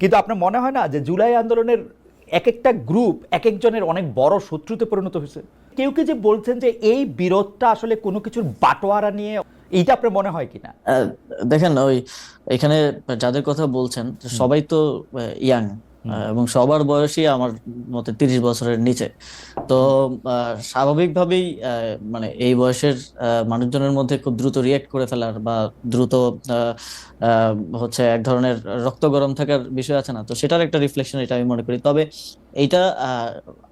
কিন্তু আপনার মনে হয় না যে জুলাই আন্দোলনের এক একটা গ্রুপ এক একজনের অনেক বড় শত্রুতে পরিণত হয়েছে? কেউ কি যে বলছেন যে এই বিরোধটা আসলে কোনো কিছুর বাটোয়ারা নিয়ে এইটা আপনার মনে হয় কিনা? দেখেন ওই এখানে যাদের কথা বলছেন সবাই তো ইয়াং। এবং সবার বয়সই আমার মতে তিরিশ বছরের নিচে। তো স্বাভাবিকভাবেই আহ, মানে এই বয়সের মানুষজনের মধ্যে খুব দ্রুত রিয়েক্ট করে ফেলার বা দ্রুত আহ, আহ, হচ্ছে এক ধরনের রক্ত গরম থাকার বিষয় আছে না। তো সেটার একটা রিফ্লেকশন এটা আমি মনে করি। তবে এইটা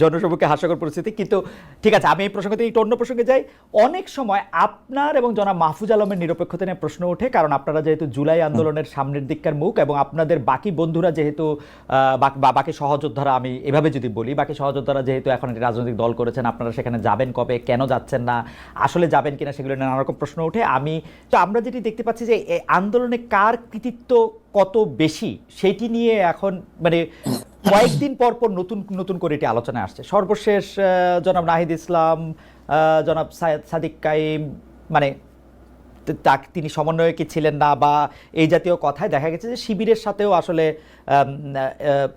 জনসম্মুখে হাস্যকর পরিস্থিতি। কিন্তু ঠিক আছে আমি এই প্রসঙ্গ থেকে একটু অন্য প্রসঙ্গে যাই। অনেক সময় আপনার এবং জনাব মাহফুজ আলমের নিরপেক্ষতা নিয়ে প্রশ্ন ওঠে কারণ আপনারা যেহেতু জুলাই আন্দোলনের সামনের দিককার মুখ এবং আপনাদের বাকি বন্ধুরা যেহেতু বাক- সহযোদ্ধারা আমি এভাবে যদি বলি বাকি সহযোদ্ধারা যেহেতু এখন একটি রাজনৈতিক দল করেছেন আপনারা সেখানে যাবেন কবে কেন যাচ্ছেন না আসলে যাবেন কিনা সেগুলো নিয়ে নানা রকম প্রশ্ন ওঠে। আমি তো আমরা যেটি দেখতে পাচ্ছি যে এই আন্দোলনে কার কৃতিত্ব কত বেশি সেটি নিয়ে এখন মানে কয়েকদিন পর পর নতুন নতুন করে এটি আলোচনায় আসছে। সর্বশেষ জনাব নাহিদ ইসলাম জনাব সাদিক কাইম মানে তা- তিনি সমন্বয়কে ছিলেন না বা এই জাতীয় কথায় দেখা গেছে যে শিবিরের সাথেও আসলে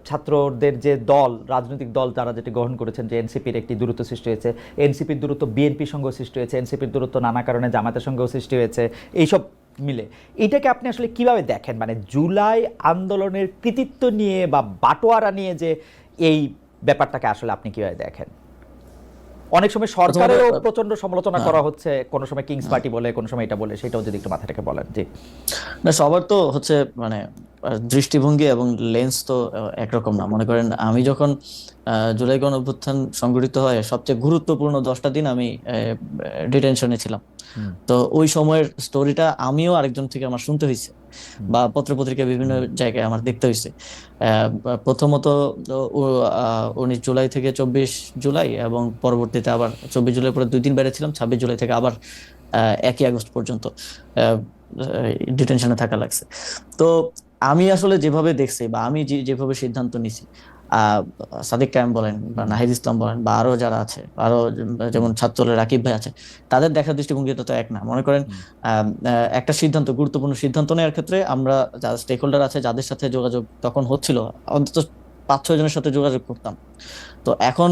ছাত্রদের যে দল, রাজনৈতিক দল তারা যেটি গ্রহণ করেছেন যে এনসিপির একটি দূরত্ব সৃষ্টি হয়েছে, এনসিপির দূরত্ব বিএনপির সঙ্গেও সৃষ্টি হয়েছে, এনসিপির দূরত্ব নানা কারণে জামাতের সঙ্গেও সৃষ্টি হয়েছে, এইসব মিলে। এটাকে আপনি আসলে কীভাবে দেখেন? মানে জুলাই আন্দোলনের কৃতিত্ব নিয়ে বা বাটোয়ারা নিয়ে যে এই ব্যাপারটাকে আসলে আপনি কীভাবে দেখেন? অনেক সময় সরকারেরও প্রচণ্ড সমালোচনা করা হচ্ছে কোন সময় কিংস পার্টি বলে কোন সময় এটা বলে সেটাও যদি একটু মাথা রেখে বলেন। জি। না সবার তো হচ্ছে মানে দৃষ্টিভঙ্গি এবং লেন্স তো একরকম না। মনে করেন আমি যখন জুলাই গণ অভ্যুত্থান সংগঠিত হয় সবচেয়ে গুরুত্বপূর্ণ দশটা দিন আমি ডিটেনশনে ছিলাম। তো ওই সময়ের স্টোরিটা আমিও আরেকজন থেকে আমার শুনতে হয়েছে বা পত্রপত্রিকা বিভিন্ন জায়গায় আমার দেখতে হয়েছে প্রথমত উনিশ জুলাই থেকে চব্বিশ জুলাই এবং পরবর্তীতে আবার চব্বিশ জুলাই পরে দুই দিন বেড়েছিলাম ছাব্বিশ জুলাই থেকে আবার আহ, একই আগস্ট পর্যন্ত ডিটেনশনে থাকা লাগছে। তো আমি আসলে যেভাবে দেখছি বা আমি যে- যেভাবে সিদ্ধান্ত নিছি সাদিক কায়েম বলেন বা নাহিদ ইসলাম বলেন বা আরও যারা আছে আরও যেমন ছাত্রদলের রাকিব ভাই আছে তাদের দেখার দৃষ্টিভঙ্গিটা তো এক না। মনে করেন একটা সিদ্ধান্ত গুরুত্বপূর্ণ সিদ্ধান্ত নেওয়ার ক্ষেত্রে আমরা যারা স্টেক হোল্ডার আছে যাদের সাথে যোগাযোগ তখন হচ্ছিল অন্তত পাঁচ ছয় জনের সাথে যোগাযোগ করতাম। তো এখন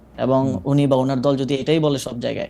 এবং উনি বা ওনার দল যদি এটাই বলে সব জায়গায়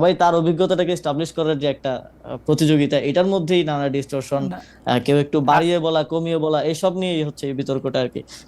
সবাই তার অভিজ্ঞতাটাকে এস্টাবলিশ করার যে একটা প্রতিযোগিতা এটার মধ্যেই নানা ডিস্টরশন কেউ একটু বাড়িয়ে বলা কমিয়ে বলা এসব নিয়েই হচ্ছে এই বিতর্কটা আর কি।